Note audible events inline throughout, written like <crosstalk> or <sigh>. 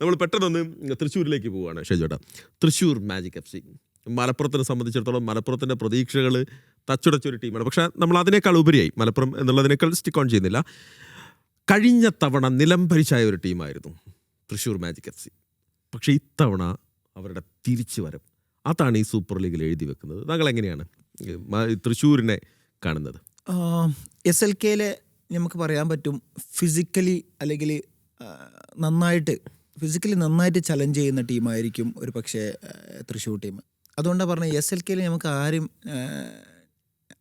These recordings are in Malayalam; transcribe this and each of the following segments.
നമ്മൾ പെട്ടെന്നൊന്ന് തൃശ്ശൂരിലേക്ക് പോവുകയാണ് ഷെജോട്ട തൃശ്ശൂർ മാജിക് എഫ് സി മലപ്പുറത്തിനെ സംബന്ധിച്ചിടത്തോളം മലപ്പുറത്തിന്റെ പ്രതീക്ഷകൾ തച്ചുടച്ചൊരു ടീമാണ്. പക്ഷേ നമ്മൾ അതിനേക്കാൾ ഉപരിയായി മലപ്പുറം എന്നുള്ളതിനേക്കാൾ സ്റ്റിക്ക് ഓൺ ചെയ്യുന്നില്ല. കഴിഞ്ഞ തവണ നിലംഭരിച്ചായ ഒരു ടീമായിരുന്നു തൃശ്ശൂർ മാജിക് എഫ് സി പക്ഷേ ഇത്തവണ അവരുടെ തിരിച്ചു വരം അതാണ് ഈ സൂപ്പർ ലീഗിൽ എഴുതി വെക്കുന്നത്. താങ്കൾ എങ്ങനെയാണ് തൃശ്ശൂരിനെ കാണുന്നത്? എസ് എൽ കെയിലെ നമുക്ക് പറയാൻ പറ്റും ഫിസിക്കലി അല്ലെങ്കിൽ നന്നായിട്ട് ഫിസിക്കലി നന്നായിട്ട് ചലഞ്ച് ചെയ്യുന്ന ടീമായിരിക്കും ഒരു പക്ഷേ തൃശ്ശൂർ ടീം അതുകൊണ്ടാണ് പറഞ്ഞത് എസ് എൽ കെയിൽ നമുക്ക് ആരും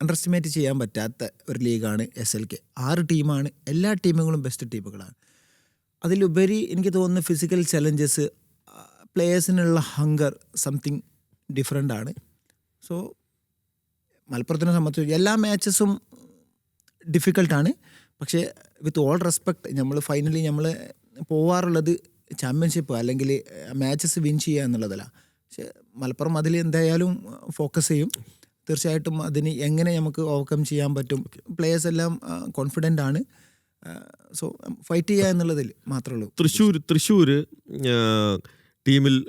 അണ്ടർ എസ്റ്റിമേറ്റ് ചെയ്യാൻ പറ്റാത്ത ഒരു ലീഗാണ് എസ് എൽ കെ ആറ് ടീമാണ് എല്ലാ ടീമുകളും ബെസ്റ്റ് ടീമുകളാണ് അതിലുപരി എനിക്ക് തോന്നുന്ന ഫിസിക്കൽ ചലഞ്ചസ് പ്ലേയേഴ്സിനുള്ള ഹങ്കർ സംതിങ് ഡിഫറെന്റ് ആണ്. സോ മലപ്പുറത്തിനെ സംബന്ധിച്ച് എല്ലാ മാച്ചസും ഡിഫിക്കൽട്ടാണ് പക്ഷേ വിത്ത് ഓൾ റെസ്പെക്ട് നമ്മൾ ഫൈനലി നമ്മൾ പോവാറുള്ളത് ചാമ്പ്യൻഷിപ്പ് അല്ലെങ്കിൽ മാച്ചസ് വിൻ ചെയ്യുക എന്നുള്ളതല്ല. പക്ഷേ മലപ്പുറം അതിൽ എന്തായാലും ഫോക്കസ് ചെയ്യും. തീർച്ചയായിട്ടും അതിന് എങ്ങനെ നമുക്ക് ഓവർകം ചെയ്യാൻ പറ്റും. പ്ലേയേഴ്സ് എല്ലാം കോൺഫിഡന്റ് ആണ്. സോ ഫൈറ്റ് ചെയ്യുക എന്നുള്ളതിൽ മാത്രമേ ഉള്ളൂ. തൃശ്ശൂർ തൃശ്ശൂർ ടീമിൽ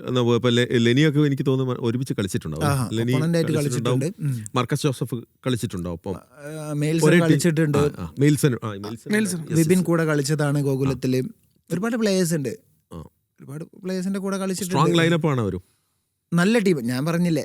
ലെനിയൊക്കെ എനിക്ക് തോന്നുന്നു ഒരുമിച്ച് കളിച്ചിട്ടുണ്ടാവും. Marcus Joseph കളിച്ചിട്ടുണ്ടോ. ഒപ്പം കളിച്ചിട്ടുണ്ട് വിപിൻ കൂടെ കളിച്ചതാണ് ഗോകുലത്തിൽ. ഒരുപാട് പ്ലേയേഴ്സ് ഉണ്ട്. ഒരുപാട് പ്ലേയേഴ്സിന്റെ കൂടെ കളിച്ചിട്ടുണ്ട്. നല്ല ടീം ഞാൻ പറഞ്ഞില്ലേ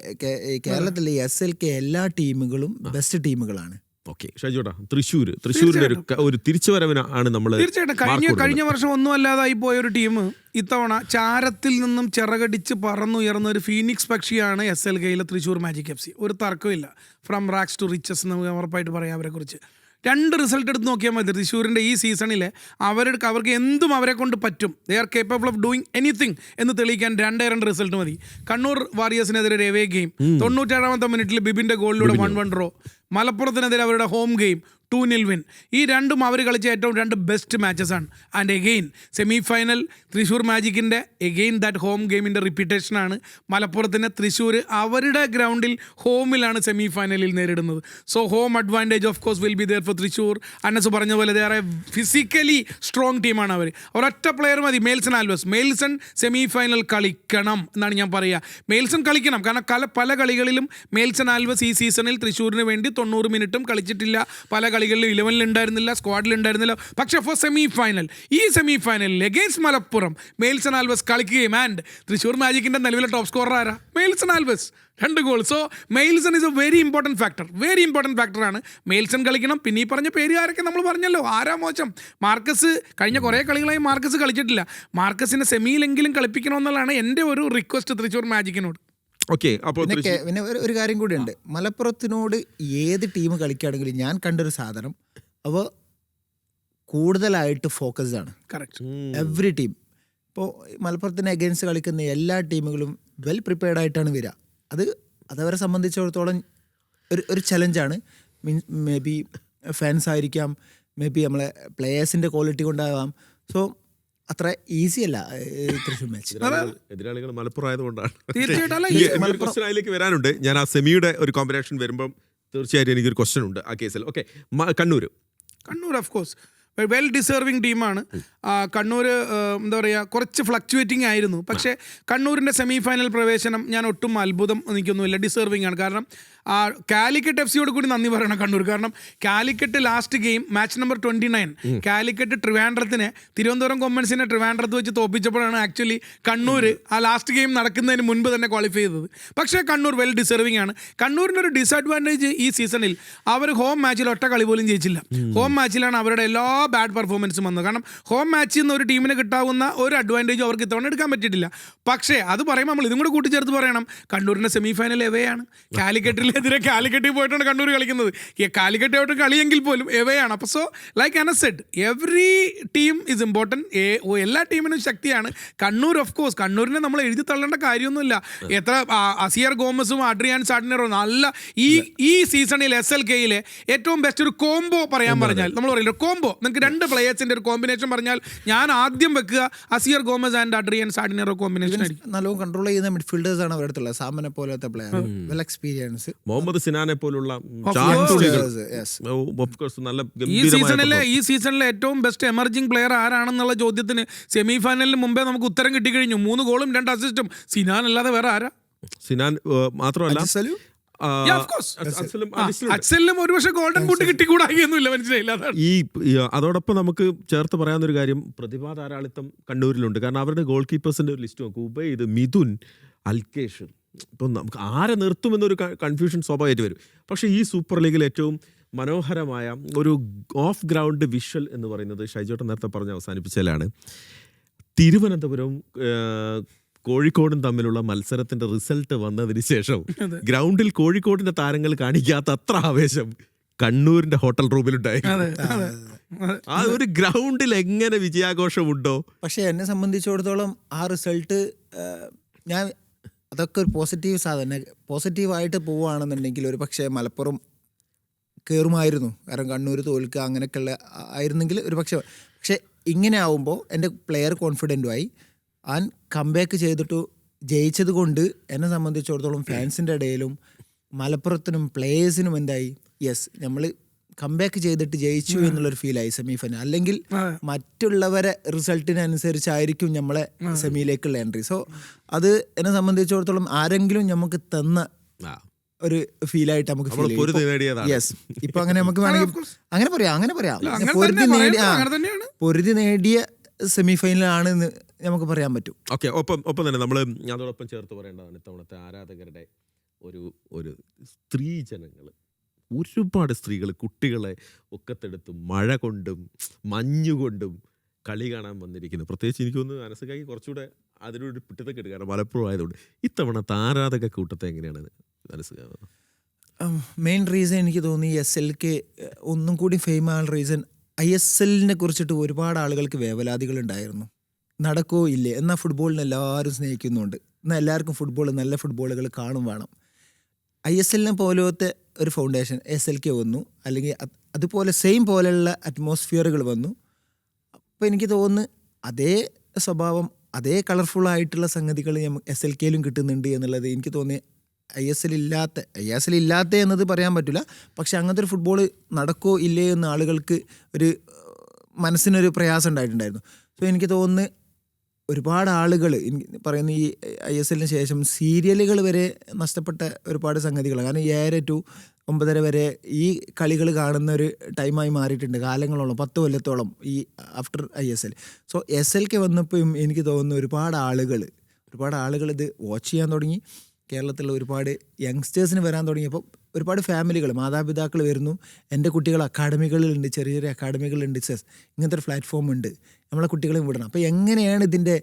കേരളത്തിലെ എസ് എൽ കെ എല്ലാ ടീമുകളും ബെസ്റ്റ് ടീമുകളാണ് ഓക്കെ ഷൈജോടാ തൃശ്ശൂർ തൃശ്ശൂരിന്റെ ഒരു ഒരു തിരിച്ചുവരവിന് നമ്മൾ തീർച്ചയായിട്ടും കഴിഞ്ഞ കഴിഞ്ഞ വർഷം ഒന്നും അല്ലാതായി പോയ ഒരു ടീം ഇത്തവണ ചാരത്തിൽ നിന്നും ചിറകടിച്ച് പറന്നുയർന്ന ഒരു ഫീനിക്സ് പക്ഷിയാണ് എസ് എൽ കെയിലെ തൃശ്ശൂർ മാജിക് എഫ് സി ഒരു തർക്കമില്ല ഫ്രം റാക്സ് ടു റിച്ചസ് എന്ന് നമുക്ക് ഉറപ്പായിട്ട് പറയാം അവരെ കുറിച്ച് രണ്ട് റിസൾട്ട് എടുത്ത് നോക്കിയാൽ മതി തൃശ്ശൂരിന്റെ ഈ സീസണിൽ അവരുടെ അവർക്ക് എന്തും അവരെ കൊണ്ട് പറ്റും. They are capable of doing anything എന്ന് തെളിയിക്കാൻ രണ്ടേ രണ്ട് റിസൾട്ട് മതി. കണ്ണൂർ വാരിയേഴ്സിനെതിരെ ഒരു എവേ ഗെയിം തൊണ്ണൂറ്റേഴാമത്തെ മിനിറ്റിൽ ബിബിന്റെ ഗോളിലൂടെ വൺ വൺ ഡ്രോ മലപ്പുറത്തിനെതിരെ അവരുടെ home game two nil win ഈ രണ്ടും അവർ കളിച്ച ഏറ്റവും രണ്ട് ബെസ്റ്റ് മാച്ചസ് ആണ്. And again semi final Thrissur മാജിക്കിന്റെ again that home ഗെയിമിന്റെ റിപ്പീറ്റേഷനാണ് മലപ്പുറത്തിന് തൃശ്ശൂർ അവരുടെ ഗ്രൗണ്ടിൽ ഹോമിലാണ് സെമി ഫൈനലിൽ നേരിടുന്നത്. So home advantage of course will be there for Thrissur Anas പറഞ്ഞ പോലെ വേറെ ഫിസിക്കലി സ്ട്രോങ് ടീമാണ് അവർ ഒരൊറ്റ പ്ലെയർ മതി. Melson Alves. Melson semi final കളിക്കണം എന്നാണ് ഞാൻ പറയുക മേൽസൺ കളിക്കണം. കാരണം കല പല കളികളിലും മേൽസൺ ആൽവസ് ഈ സീസണിൽ തൃശ്ശൂരിന് വേണ്ടി തൊണ്ണൂറ് മിനിറ്റും കളിച്ചിട്ടില്ല. പല കളികളിലും ഇലവനിൽ ഉണ്ടായിരുന്നില്ല സ്ക്വാഡിൽ ഉണ്ടായിരുന്നില്ല. പക്ഷേ ഫോർ സെമി ഫൈനൽ ഈ സെമി ഫൈനലിൽ എഗെയിൻസ്റ്റ് മലപ്പുറം മേൽസൺ ആൽവസ് കളിക്കുകയും ആൻഡ് തൃശ്ശൂർ മാജിക്കിന്റെ നിലവിലെ ടോപ്പ് സ്കോറർ ആരാ? Mailson Alves. രണ്ട് goal so Mailson is a very important factor very important ഫാക്ടറാണ് മെയിൽസൺ കളിക്കണം. പിന്നെ ഈ പറഞ്ഞ പേരുകാരൊക്കെ നമ്മൾ പറഞ്ഞല്ലോ? ആരാ മോശം? മാർക്കസ് കഴിഞ്ഞ കുറേ കളികളായി മാർക്കസ് കളിച്ചിട്ടില്ല. മാർക്കസിനെ സെമിയിലെങ്കിലും കളിപ്പിക്കണമെന്നുള്ളതാണ് എന്റെ ഒരു റിക്വസ്റ്റ് തൃശ്ശൂർ മാജിക്കിനോട് ഓക്കെ അപ്പോൾ പിന്നെ പിന്നെ ഒരു കാര്യം കൂടിയുണ്ട് മലപ്പുറത്തിനോട് ഏത് ടീം കളിക്കുകയാണെങ്കിലും ഞാൻ കണ്ടൊരു സാധനം. അവ കൂടുതലായിട്ട് ഫോക്കസ്ഡ് ആണ്. കറക്റ്റ് എവറി ടീം ഇപ്പോൾ മലപ്പുറത്തിന് അഗേൻസ്റ്റ് കളിക്കുന്ന എല്ലാ ടീമുകളും വെൽ പ്രിപ്പയർഡ് ആയിട്ടാണ് വരിക അത് അതവരെ സംബന്ധിച്ചിടത്തോളം ഒരു ഒരു ചലഞ്ചാണ് മീൻസ് മേ ബി ഫാൻസ് ആയിരിക്കാം. മേ ബി നമ്മളെ പ്ലേയേഴ്സിന്റെ ക്വാളിറ്റി കൊണ്ടാവാം. സോ അത്ര ഈസി അല്ല തൃശ്ശൂർ മാച്ച് എതിരാളികൾ മലപ്പുറം ആയതുകൊണ്ടാണ്. തീർച്ചയായിട്ടും അതിലേക്ക് വരാനുണ്ട്. ഞാൻ ആ സെമിയുടെ ഒരു കോമ്പിനേഷൻ വരുമ്പം തീർച്ചയായിട്ടും എനിക്കൊരു ക്വസ്റ്റൻ ഉണ്ട് ആ കേസിൽ okay Kannur Kannur of course well deserving ടീമാണ് കണ്ണൂർ എന്താ പറയുക കുറച്ച് ഫ്ലക്ച്വേറ്റിംഗ് ആയിരുന്നു. പക്ഷേ കണ്ണൂരിന്റെ സെമി ഫൈനൽ പ്രവേശനം ഞാൻ ഒട്ടും അത്ഭുതം എനിക്കൊന്നുമില്ല. ഡിസേർവിംഗ് ആണ്. കാരണം ആ, കാലിക്കറ്റ് എഫ് സിയോട് കൂടി നന്ദി പറയണം കണ്ണൂർ. കാരണം Calicut last game match number twenty nine Calicut ട്രിവാൻഡ്രത്തിനെ Thiruvananthapuram കൊമ്മൻസിനെ ട്രിവാൻഡ്രത്ത് വെച്ച് തോപ്പിച്ചപ്പോഴാണ് ആക്ച്വലി കണ്ണൂർ ആ ലാസ്റ്റ് ഗെയിം നടക്കുന്നതിന് മുൻപ് തന്നെ ക്വാളിഫൈ ചെയ്തത്. പക്ഷേ കണ്ണൂർ വെൽ ഡിസേർവിംഗ് ആണ്. കണ്ണൂരിന്റെ ഒരു ഡിസഡ്വാന്റേജ് ഈ സീസണിൽ അവർ ഹോം മാച്ചിൽ ഒറ്റ കളി പോലും ജയിച്ചില്ല. ഹോം മാച്ചിലാണ് അവരുടെ എല്ലാ ബാഡ് പെർഫോമൻസും വന്നത്. കാരണം ഹോം മാച്ചിൽ നിന്ന് ഒരു ടീമിന് കിട്ടാവുന്ന ഒരു അഡ്വാന്റേജും അവർക്ക് ഇത്തവണ എടുക്കാൻ പറ്റിയിട്ടില്ല. പക്ഷേ അത് പറയുമ്പോൾ നമ്മൾ ഇതും കൂടി കൂട്ടിച്ചേർത്ത് പറയണം. കണ്ണൂരിന്റെ സെമി ഫൈനൽ എവയാണ് കാലിക്കറ്റിനെതിരെ കാലിക്കറ്റിൽ പോയിട്ടാണ് കണ്ണൂർ കളിക്കുന്നത്. ഈ കാലിക്കറ്റായിട്ട് കളിയെങ്കിൽ പോലും എവയാണ് അപ്പോൾ so like Anas said every team is important എല്ലാ ടീമിനും ശക്തിയാണ്. കണ്ണൂർ ഓഫ് കോഴ്സ് കണ്ണൂരിനെ നമ്മൾ എഴുതി തള്ളേണ്ട കാര്യമൊന്നുമില്ല. എത്ര അസിയർ ഗോമസും അഡ്രിയാൻ സാഡിനറോ നല്ല ഈ ഈ സീസണിൽ എസ് എൽ കെയിലെ ഏറ്റവും ബെസ്റ്റ് ഒരു കോംബോ പറയാൻ പറഞ്ഞാൽ നമ്മൾ പറയില്ല കോംബോ നിങ്ങൾക്ക് രണ്ട് പ്ലേയേഴ്സിന്റെ ഒരു കോമ്പിനേഷൻ പറഞ്ഞാൽ ഞാൻ ആദ്യം വെക്കുക Asier Gomez and Adrian Sardinero combination നല്ലോണം കൺട്രോൾ ചെയ്യുന്ന മിഡ്ഫീൽഡേഴ്സ് ആണ് അവരുടെ സാമനെ പോലത്തെ പ്ലെയർ വെൽ എക്സ്പീരിയൻസ് മുഹമ്മദ് സിനാനെ പോലുള്ള. ചാട്ടുളികൾ നല്ല ഈ സീസണിലെ ഈ സീസണിലെ ഏറ്റവും ബെസ്റ്റ് എമർജിംഗ് പ്ലെയർ ആരാണെന്നുള്ള ചോദ്യത്തിന് സെമി ഫൈനലിന് മുമ്പേ നമുക്ക് ഉത്തരം കിട്ടിക്കഴിഞ്ഞു. മൂന്ന് ഗോളും രണ്ട് അസിസ്റ്റും സിനാൻ അല്ലാതെ വേറെ ആരാ? സിനാൻ മാത്രമല്ല ഒരുപക്ഷെ ഗോൾഡൻ ബൂട്ട് കിട്ടിക്കൂടാകിയൊന്നുമില്ല മനസ്സിലായില്ല അതാണ്. ഈ അതോടൊപ്പം നമുക്ക് ചേർത്ത് പറയാവുന്നൊരു കാര്യം പ്രതിഭാ ധാരാളിത്തം കണ്ണൂരിലുണ്ട്. കാരണം അവരുടെ ഗോൾ കീപ്പേഴ്സിന്റെ ഒരു ലിസ്റ്റ് നോക്കും. ഉബൈദ് മിഥുൻ അൽക്കേഷ് ഇപ്പം നമുക്ക് ആരെ നിർത്തുമെന്നൊരു കൺഫ്യൂഷൻ സ്വാഭാവികമായിട്ട് വരും. പക്ഷേ ഈ സൂപ്പർ ലീഗിൽ ഏറ്റവും മനോഹരമായ ഒരു ഓഫ് ഗ്രൗണ്ട് വിഷ്വൽ എന്ന് പറയുന്നത് ഷൈജോട്ടൻ നേരത്തെ പറഞ്ഞ് അവസാനിപ്പിച്ചാലാണ് തിരുവനന്തപുരവും കോഴിക്കോടും തമ്മിലുള്ള മത്സരത്തിന്റെ റിസൾട്ട് വന്നതിന് ശേഷം ഗ്രൗണ്ടിൽ കോഴിക്കോടിന്റെ താരങ്ങൾ കാണിക്കാത്ത അത്ര ആവേശം കണ്ണൂരിന്റെ ഹോട്ടൽ റൂമിലുണ്ടായി. ആ ഒരു ഗ്രൗണ്ടിൽ എങ്ങനെ വിജയാഘോഷമുണ്ടോ? പക്ഷെ എന്നെ സംബന്ധിച്ചിടത്തോളം ആ റിസൾട്ട് ഞാൻ അതൊക്കെ ഒരു പോസിറ്റീവ് സാധനം. പോസിറ്റീവായിട്ട് പോവുകയാണെന്നുണ്ടെങ്കിൽ ഒരു പക്ഷേ മലപ്പുറം കയറുമായിരുന്നു കാരണം കണ്ണൂർ തോൽക്കുക അങ്ങനെയൊക്കെയുള്ള ആയിരുന്നെങ്കിൽ ഒരു പക്ഷേ പക്ഷേ ഇങ്ങനെ ആവുമ്പോൾ എന്റെ പ്ലെയർ കോൺഫിഡന്റുമായി ആൻ കംബാക്ക് ചെയ്തിട്ട് ജയിച്ചത് കൊണ്ട് എന്നെ സംബന്ധിച്ചിടത്തോളം ഫാൻസിന്റെ ഇടയിലും മലപ്പുറത്തിനും പ്ലേയേഴ്സിനും എന്തായി? യെസ് നമ്മൾ കംബാക്ക് ചെയ്തിട്ട് ജയിച്ചു എന്നുള്ളൊരു ഫീലായി സെമി ഫൈനൽ അല്ലെങ്കിൽ മറ്റുള്ളവരെ റിസൾട്ടിനനുസരിച്ചായിരിക്കും നമ്മളെ സെമിയിലേക്കുള്ള എൻട്രി സോ അത് എന്നെ സംബന്ധിച്ചിടത്തോളം ആരെങ്കിലും നമുക്ക് തന്ന ഒരു ഫീലായിട്ട് നമുക്ക് നമ്മൾ പൊരുതി നേടിയതാണ്. യെസ് ഇപ്പൊ അങ്ങനെ നമുക്ക് വേണമെങ്കിൽ അങ്ങനെ പറയാം അങ്ങനെ പറയാം. പൊരുതി നേടിയ പൊരുതി നേടിയ സെമി ഫൈനലാണ് എന്ന് നമുക്ക് പറയാൻ പറ്റും. ഓക്കെ ഒപ്പം ഒപ്പം തന്നെ നമ്മൾ അതോടൊപ്പം ചേർത്ത് പറയേണ്ടതാണ് ഇത്തവണത്തെ ആരാധകരുടെ ഒരു ഒരു സ്ത്രീ ജനങ്ങൾ ഒരുപാട് സ്ത്രീകൾ കുട്ടികളെ ഒക്കത്തെടുത്തും മഴ കൊണ്ടും മഞ്ഞുകൊണ്ടും കളി കാണാൻ വന്നിരിക്കുന്നു. പ്രത്യേകിച്ച് എനിക്ക് തോന്നുന്നു മനസ്സിലാക്കി കുറച്ചുകൂടെ അതിനോട് പിട്ടത്തൊക്കെ എടുക്കുക കാരണം മലപ്പുറം ആയതുകൊണ്ട്. ഇത്തവണ താരാധക കൂട്ടത്തെ എങ്ങനെയാണ് മനസ്സിലാവുന്നത് മെയിൻ റീസൺ എനിക്ക് തോന്നി എസ് എൽ കെ ഒന്നും കൂടി ഫെയിം ആയ റീസൺ ഐ എസ് എല്ലിനെ കുറിച്ചിട്ട് ഒരുപാട് ആളുകൾക്ക് വേവലാതികൾ ഉണ്ടായിരുന്നു. നടക്കോ ഇല്ലേ? എന്നാൽ ഫുട്ബോളിനെ എല്ലാവരും സ്നേഹിക്കുന്നുണ്ട്. എന്നാൽ എല്ലാവർക്കും ഫുട്ബോൾ നല്ല ഫുട്ബോളുകൾ കാണും വേണം. ഐ എസ് എല്ലിനെ പോലത്തെ ഒരു ഫൗണ്ടേഷൻ എസ് എൽ കെ വന്നു. അല്ലെങ്കിൽ അത് അതുപോലെ സെയിം പോലെയുള്ള അറ്റ്മോസ്ഫിയറുകൾ വന്നു. അപ്പോൾ എനിക്ക് തോന്നുന്നു അതേ സ്വഭാവം അതേ കളർഫുൾ ആയിട്ടുള്ള സംഗതികൾ എസ് എൽ കെയിലും കിട്ടുന്നുണ്ട് എന്നുള്ളത് എനിക്ക് തോന്നി ഐ എസ് എൽ ഇല്ലാത്ത ഐ എസ് എൽ ഇല്ലാത്ത എന്നത് പറയാൻ പറ്റില്ല. പക്ഷെ അങ്ങനത്തെ ഒരു ഫുട്ബോൾ നടക്കോ ഇല്ലേ എന്ന് ആളുകൾക്ക് ഒരു മനസ്സിനൊരു പ്രയാസം ഉണ്ടായിട്ടുണ്ടായിരുന്നു. സോ എനിക്ക് തോന്നുന്നു ഒരുപാട് ആളുകൾ പറയുന്ന ഈ ഐ എസ് എല്ലിന് ശേഷം സീരിയലുകൾ വരെ നഷ്ടപ്പെട്ട ഒരുപാട് സംഗതികളാണ്. കാരണം ഏഴര ടു ഒമ്പതര വരെ ഈ കളികൾ കാണുന്ന ഒരു ടൈമായി മാറിയിട്ടുണ്ട് കാലങ്ങളോളം പത്ത് കൊല്ലത്തോളം ഈ after I S L. So S L K വന്നപ്പോഴും എനിക്ക് തോന്നുന്നു ഒരുപാട് ആളുകൾ ഒരുപാട് ആളുകൾ ഇത് വാച്ച് ചെയ്യാൻ തുടങ്ങി. കേരളത്തിലുള്ള ഒരുപാട് യങ്സ്റ്റേഴ്സിന് വരാൻ തുടങ്ങിയപ്പോൾ ഒരുപാട് ഫാമിലികൾ മാതാപിതാക്കൾ വരുന്നു. എന്റെ കുട്ടികൾ അക്കാഡമികളിലുണ്ട് ചെറിയ ചെറിയ അക്കാഡമികളുണ്ട് സെസ് ഇങ്ങനത്തെ ഒരു പ്ലാറ്റ്ഫോം ഉണ്ട്. നമ്മളെ കുട്ടികളെയും വിടണം. അപ്പോൾ എങ്ങനെയാണ് ഇതിന്റെ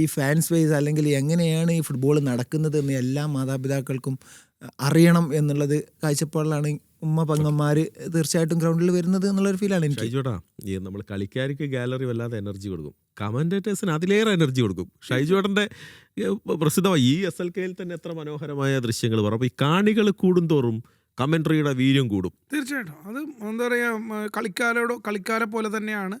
ഈ ഫാൻസ് ബേസ് അല്ലെങ്കിൽ എങ്ങനെയാണ് ഈ ഫുട്ബോൾ നടക്കുന്നത് എന്ന് എല്ലാ മാതാപിതാക്കൾക്കും അറിയണം എന്നുള്ളത് കാഴ്ചപ്പാടിലാണ് ഉമ്മ പങ്ങന്മാർ തീർച്ചയായിട്ടും ഗ്രൗണ്ടിൽ വരുന്നത് എന്നുള്ളൊരു ഫീലാണ് എനിക്ക്. നമ്മൾ കളിക്കാർക്ക് ഗാലറി വല്ലാതെ എനർജി കൊടുക്കും. കമന്റേറ്റേഴ്സിന് അതിലേറെ എനർജി കൊടുക്കും. ഷൈജുവേട്ടന്റെ പ്രസിദ്ധമായി ഈ എസ് എൽ കെയിൽ തന്നെ എത്ര മനോഹരമായ ദൃശ്യങ്ങൾ പറയും അപ്പോൾ ഈ കാണികൾ കൂടുന്തോറും കമൻട്രിയുടെ വീര്യം കൂടും. തീർച്ചയായിട്ടും. അത് എന്താ പറയുക കളിക്കാരോട് കളിക്കാരെ പോലെ തന്നെയാണ്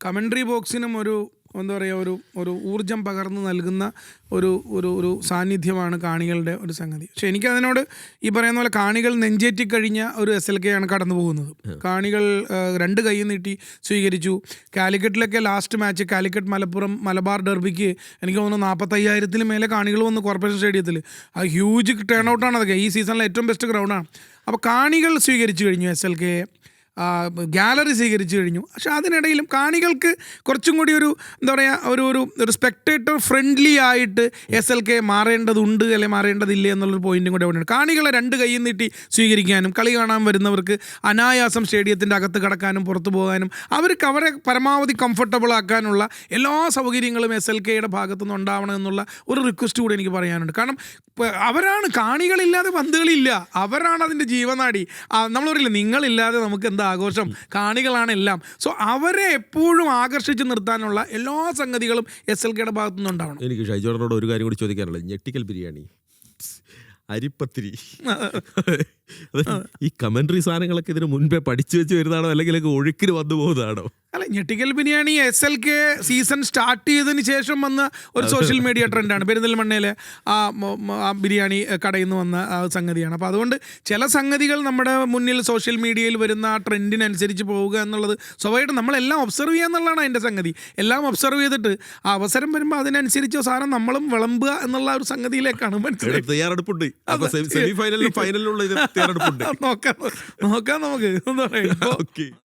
കമൻട്രി ബോക്സിനും ഒരു എന്താ പറയുക ഒരു ഒരു ഊർജം പകർന്നു നൽകുന്ന ഒരു ഒരു ഒരു സാന്നിധ്യമാണ് കാണികളുടെ ഒരു സംഗതി. പക്ഷെ എനിക്ക് അതിനോട് ഈ പറയുന്ന പോലെ കാണികൾ നെഞ്ചേറ്റി കഴിഞ്ഞ ഒരു എസ് എൽ കെ ആണ് കടന്നു പോകുന്നത്. കാണികൾ രണ്ട് കൈ നീട്ടി സ്വീകരിച്ചു. കാലിക്കറ്റിലൊക്കെ ലാസ്റ്റ് മാച്ച് കാലിക്കറ്റ് മലപ്പുറം മലബാർ ഡെർബിക്ക് എനിക്ക് തോന്നുന്നു നാൽപ്പത്തയ്യായിരത്തിന് മേലെ കാണികൾ വന്ന് കോർപ്പറേഷൻ സ്റ്റേഡിയത്തിൽ ആ ഹ്യൂജ് ടേൺ ഔട്ടാണ് അതൊക്കെ ഈ സീസണിലെ ഏറ്റവും ബെസ്റ്റ് ഗ്രൗണ്ടാണ് അപ്പോൾ കാണികൾ സ്വീകരിച്ചു കഴിഞ്ഞു എസ് എൽ കെ. ഗാലറി സ്വീകരിച്ചു കഴിഞ്ഞു. പക്ഷെ അതിനിടയിലും കാണികൾക്ക് കുറച്ചും കൂടി ഒരു എന്താ പറയുക ഒരു ഒരു ഒരു സ്പെക്ടേറ്റർ ഫ്രണ്ട്ലി ആയിട്ട് എസ് എൽ കെ മാറേണ്ടതുണ്ട് അല്ലെ മാറേണ്ടതില്ല എന്നുള്ളൊരു പോയിന്റും കൂടെ അവിടെയുണ്ട്. കാണികളെ രണ്ട് കൈയും നീട്ടി സ്വീകരിക്കാനും കളി കാണാൻ വരുന്നവർക്ക് അനായാസം സ്റ്റേഡിയത്തിന്റെ അകത്ത് കടക്കാനും പുറത്തു പോകാനും അവർക്ക് അവരെ പരമാവധി കംഫർട്ടബിൾ ആക്കാനുള്ള എല്ലാ സൗകര്യങ്ങളും എസ് എൽ കെയുടെ ഭാഗത്തു നിന്ന് ഉണ്ടാവണം എന്നുള്ള ഒരു റിക്വസ്റ്റ് കൂടി എനിക്ക് പറയാനുണ്ട്. കാരണം അവരാണ് കാണികളില്ലാതെ പന്തുകളില്ല അവരാണ് അതിന്റെ ജീവനാടി. നമ്മൾ പറയില്ല നിങ്ങളില്ലാതെ നമുക്ക് എന്താ ആഘോഷം കാണികളാണ് എല്ലാം. സോ അവരെ എപ്പോഴും ആകർഷിച്ച് നിർത്താനുള്ള എല്ലാ സംഗതികളും എസ് എൽ കെയുടെ ഭാഗത്തു നിന്നുണ്ടാവണം എനിക്ക് ഷൈജോടനോട് ഒരു കാര്യം കൂടി ചോദിക്കാനുള്ളത്. ഞെട്ടിക്കൽ ബിരിയാണി. അരിപ്പത്തിരി. <laughs> ഈ കമന്ററി സാധനങ്ങളൊക്കെ ഇതിന് മുൻപേ പഠിച്ചു വെച്ച് വരുന്നതാണോ? അല്ലെങ്കിൽ ഒഴുക്കിന് വന്നു പോകുന്നതാണോ? അല്ല ഞെട്ടിക്കൽ biryani S L K season start ചെയ്തതിന് ശേഷം വന്ന ഒരു സോഷ്യൽ മീഡിയ ട്രെൻഡാണ് പെരിന്തൽമണ്ണയിലെ ആ ബിരിയാണി കടയിൽ നിന്ന് വന്ന ആ സംഗതിയാണ്. അപ്പോൾ അതുകൊണ്ട് ചില സംഗതികൾ നമ്മുടെ മുന്നിൽ സോഷ്യൽ മീഡിയയിൽ വരുന്ന ആ ട്രെൻഡിനനുസരിച്ച് പോവുക എന്നുള്ളത് സ്വാഭാവികമായിട്ടും നമ്മളെല്ലാം ഒബ്സർവ് ചെയ്യുക എന്നുള്ളതാണ് അതിന്റെ സംഗതി. എല്ലാം ഒബ്സർവ് ചെയ്തിട്ട് ആ അവസരം വരുമ്പോൾ അതിനനുസരിച്ച് സാധനം നമ്മളും വിളമ്പുക എന്നുള്ള ഒരു സംഗതിയിലേക്കാണ് മനസ്സിലായി തയ്യാറെടുപ്പുണ്ട്. അപ്പൊ സെമി ഫൈനലിലും ഫൈനലിലുള്ള നോക്കാം നോക്കാം നമുക്ക്. എന്താ പറയുക <laughs>